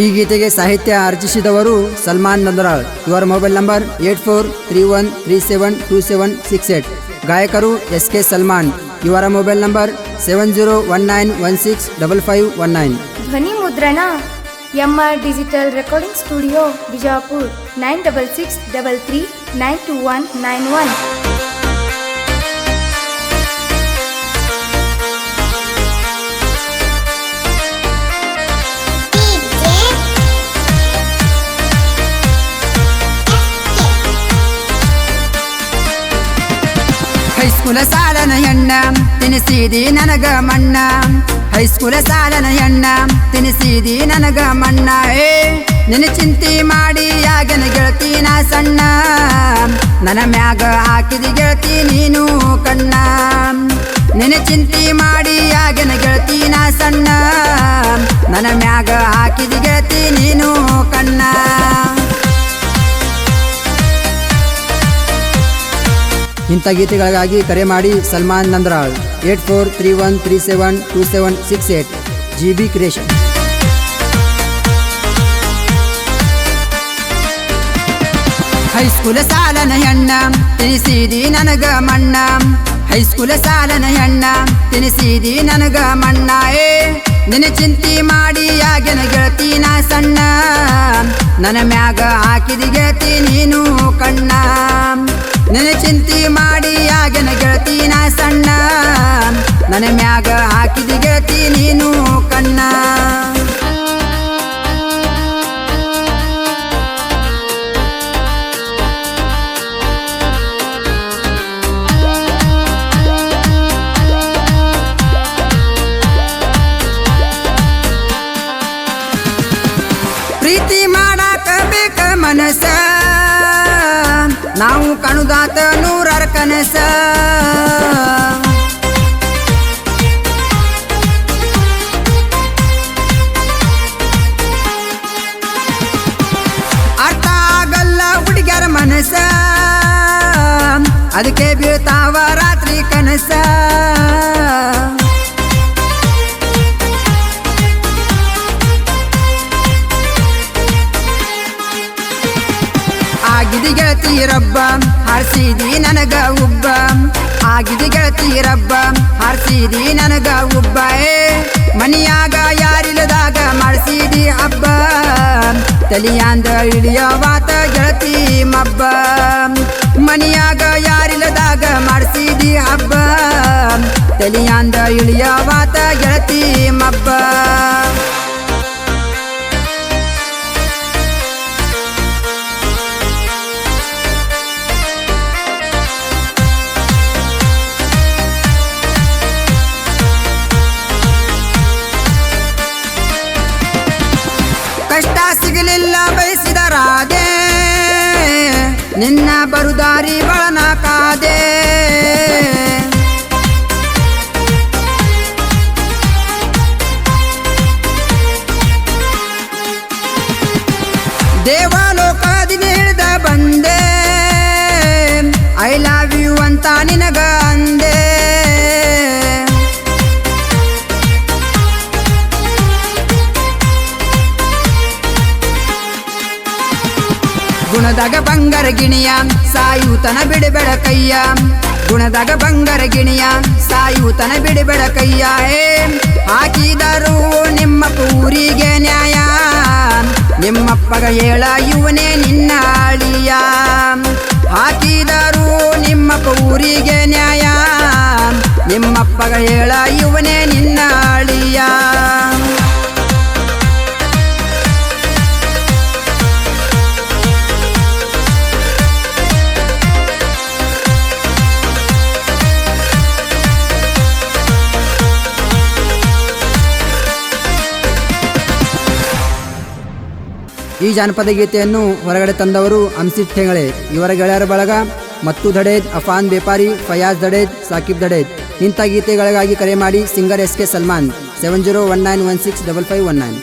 ಈ ಗೀತೆಗೆ ಸಾಹಿತ್ಯ ಅರ್ಜಿಸಿದವರು ಸಲ್ಮಾನ್ ನಂದರಾಳ್. ಇವರ mobile number eight four three one three seven two seven six eight. ಗಾಯಕರು ಎಸ್ ಕೆ ಸಲ್ಮಾನ್. ಇವರ mobile number seven zero one nine one six double five one nine. ಧ್ವನಿ ಮುದ್ರಣ M R digital recording studio Bijapur nine double six double three nine two one nine one. ಹೈಸ್ಕೂಲ ಸಾಲನ ಎಣ್ಣ ತಿನಿಸಿದಿ ನನಗ ಮಣ್ಣ ಹೈಸ್ಕೂಲ ಸಾಲನ ಎಣ್ಣ ತಿನಿಸಿದಿ ನನಗ ಮಣ್ಣ ಏ ನಿನ್ನ ಚಿಂತಿ ಮಾಡಿ ಯಾಗನ ಗೆಳತೀನ ಸಣ್ಣ ನನ್ನ ಮ್ಯಾಗ ಹಾಕಿದಿ ಗೆಳತಿ ನೀನು ಕಣ್ಣ ನಿನ ಚಿಂತಿ ಮಾಡಿ ಯಾಗನ ಗೆಳತೀನ ಸಣ್ಣ ನನ್ನ ಮ್ಯಾಗ ಹಾಕಿದಿ ಇಂಥ ಗೀತೆಗಳಿಗಾಗಿ ಕರೆ ಮಾಡಿ Salman Nandral. Eight four three one three seven two seven six eight. G B creation. ಹೈಸ್ಕೂಲ ಸಾಲನ ಹೆಣ್ಣ ತಿನಿಸಿದಿ ನನಗ ಮಣ್ಣ. ಹೈಸ್ಕೂಲ ಸಾಲನ ಹೆಣ್ಣ ತಿನಿಸಿದಿ ನನಗ ಮಣ್ಣ. ಏ, ನಿನ್ನ ಚಿಂತಿ ಮಾಡಿ ಆಗಿನ ಗೆಳತಿ ನಾ ಸಣ್ಣ. ನನ್ನ ಮ್ಯಾಗ ಹಾಕಿದಿ ಗೆಳತಿ ನೀನು ಕಣ್ಣ. ನಿನ್ನ ಚಿಂತೆ ಮಾಡಿ ಆಗಿನ ಗೆಳತಿ ಸಣ್ಣ. ನನ್ನ ಮ್ಯಾಗ ಹಾಕಿದಿ ಗೆಳತಿ ನೀನು ಕಣ್ಣ. ಪ್ರೀತಿ ಮಾಡಾಕ ಬೇಕ ಮನಸ ನಾವು ಕಣುದಾತ ನೂರರ ಕನಸ. ಅರ್ಥ ಆಗಲ್ಲ ಮನಸ ಅದಕ್ಕೆ ಬೀಳ್ತಾವ ರಾತ್ರಿ ಕನಸ. ಆಗಿದೆ ಗೆಳತಿ ಹರ್ಸಿದಿ ನನಗ ಉಬ್ಬ. ಆಗಿದೆ ಗೆಳತಿ ಹರಿಸಿದಿ ನನಗ ಉಬ್ಬ. ಏ, ಮನಿಯಾಗ ಯಾರಿಲ್ಲದಾಗ ಮಾಡಿಸಿದಿ ಹಬ್ಬ. ತಲಿಯಾಂದ ಇಳಿಯವಾತ ಗೆಳತಿ ಮಬ್ಬ. ಮನಿಯಾಗ ಯಾರಿಲ್ಲದಾಗ ಮಾಡಿಸಿದಿ ಹಬ್ಬ. ತಲಿಯಾಂದ ಇಳಿಯವಾತ ಗೆಳತಿ ಮಬ್ಬ. ಬರುದಾರಿ ಬಳನ ಕಾದೆ. ದೇವಲೋಕದಿಂದ ಹಿಡ್ದ ಬಂದೆ. ಐ ಲವ್ ಯು ಅಂತ ನಿನಗ ಗುಣದಾಗ ಬಂಗಾರ ಗಿಣಿಯ, ಸಾಯುತನ ಬಿಡಬೇಡ ಕೈಯ. ಗುಣದಾಗ ಬಂಗಾರ ಗಿಣಿಯ, ಸಾಯುತನ ಬಿಡಬೇಡ ಕೈಯ. ಹೇ, ಹಾಕಿದರು ನಿಮ್ಮ ಪೂರಿಗೆ ನ್ಯಾಯ. ನಿಮ್ಮಪ್ಪಗ ಹೇಳ ಇವನೇ ನಿನ್ನ ಅಳಿಯ. ಹಾಕಿದರು ನಿಮ್ಮ ಪೂರಿಗೆ ನ್ಯಾಯ. ನಿಮ್ಮಪ್ಪಗ ಹೇಳ ಇವನೇ ನಿನ್ನ ಈ ಜಾನಪದ ಗೀತೆಯನ್ನು ಹೊರಗಡೆ ತಂದವರು ಅಂಸಿತ್ ಠೆಂಗಳೆ. ಇವರ ಗೆಳೆಯರ ಬಳಗ ಮತ್ತು ದಡೇದ್, ಅಫಾನ್ ವ್ಯಾಪಾರಿ ಫಯಾಜ್ ದಡೇದ್, ಸಾಕಿಬ್ ದಡೇದ್. ಇಂಥ ಗೀತೆಗಳಿಗಾಗಿ ಕರೆ ಮಾಡಿ singer S K Salman seven zero one nine one six double five one nine